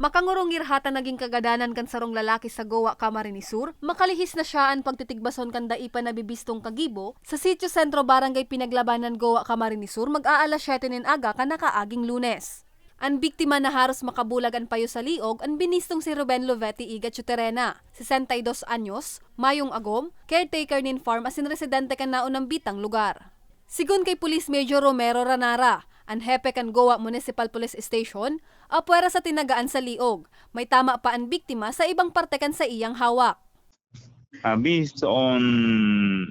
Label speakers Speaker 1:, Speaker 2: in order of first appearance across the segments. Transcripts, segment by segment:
Speaker 1: Makangurong irhata naging kagadanan kan sarong lalaki sa Goa, Camarines Sur, makalihis na siya ang pagtitigbason kan daipa na bibistong kagibo sa sitio sentro barangay Pinaglabanan Goa, Camarines Sur mag-aala 7 nin aga ka nakaaging lunes. Ang biktima na haros makabulag ang payo sa liog ang binistong si Ruben Lovetti Iga Chuterena, 62 anyos, mayong agom, caretaker nin farm asin residente kan naunang bitang lugar. Sigun kay Police Major Romero Ranara, ang hepe kan Goa Municipal Police Station, apwera sa tinagaan sa liog. May tama pa ang biktima sa ibang parte kan sa iyang hawak.
Speaker 2: Uh, based on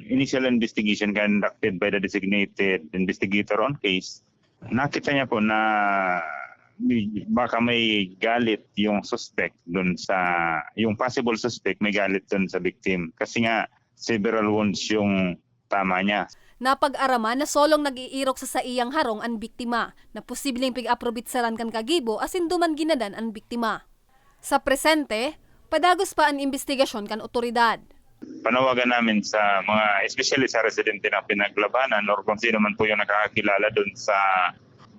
Speaker 2: initial investigation conducted by the designated investigator on case, nakita niya po na baka may galit yung suspect dun sa, yung possible suspect may galit dun sa victim. Kasi nga, several wounds yung tama niya.
Speaker 1: Napag-araman na solong nag-iirok sa sa iyang harong ang biktima, na posibleng pig-aprobitsaran kan kagibo asin duman ginadan ang biktima. Sa presente, padagos pa ang investigasyon kan otoridad.
Speaker 2: Panawagan namin sa mga, especially sa residente ng pinaglabanan or kung sino man po yung nakakakilala dun sa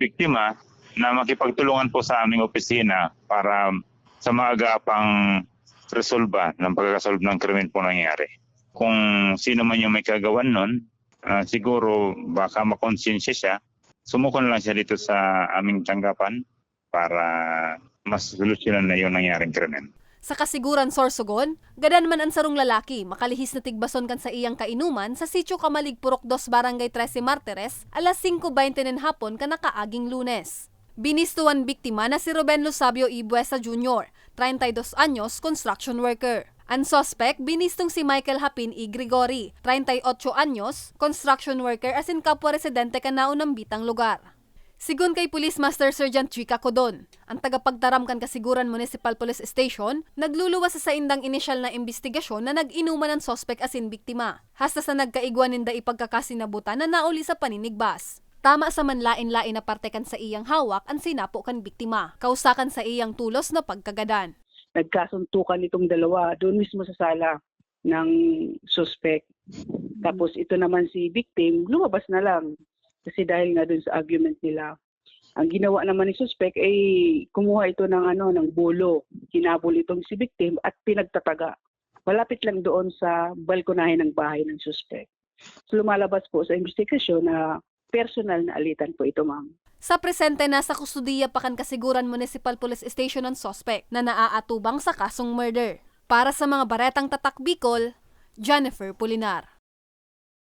Speaker 2: biktima, na makipagtulungan po sa aming opisina para sa maagapang resolba ng pagkakasolve ng krimen po nangyari. Kung sino man yung may kagawan nun, ah, siguro baka makonsensya siya, sumuko na lang siya dito sa aming tanggapan para mas solusyonan na yung nangyaring krimen.
Speaker 1: Sa kasiguran Sorsogon, gadan man ang sarong lalaki, makalihis na tigbason kan sa iyang kainuman sa sitio Kamalig Purok 2 Barangay 13 Martires, alas 5.20 ng hapon ka nakaaging lunes. Binistuan biktima na si Ruben Losabio Ibuesa Jr., 32 anyos, construction worker. Ang suspect, binistong si Michael Hapin I. Grigori, 38 anyos, construction worker asin kapwa residente ka naunang bitang lugar. Sigun kay Police Master Sergeant Chika Codon, ang tagapagtaram kan Kasiguran Municipal Police Station, nagluluwas sa saindang inisyal na investigasyon na nag-inuman ng sospek asin biktima. Hasta sa nagkaigwan ninda ipagkakasinabutan na nauli sa paninigbas. Tama sa manlain-lain na parte kan sa iyang hawak ang sinapo kan biktima. Kausakan sa iyang tulos na pagkagadan.
Speaker 3: Nagkasuntukan itong dalawa doon mismo sa sala ng suspect. Tapos ito naman si victim, lumabas na lang. Kasi dahil nga doon sa argument nila. Ang ginawa naman ni suspect ay kumuha ito ng ano ng bulo. Kinabol itong si victim at pinagtataga. Malapit lang doon sa balkonahe ng bahay ng suspect. So, lumalabas po sa investigasyon na personal na alitan po ito, ma'am.
Speaker 1: Sa presente nasa kustudiya pa kan Kasiguran Municipal Police Station ang sospek na naaatubang sa kasong murder. Para sa mga baretang tatak Bicol, Jennifer Pulinar.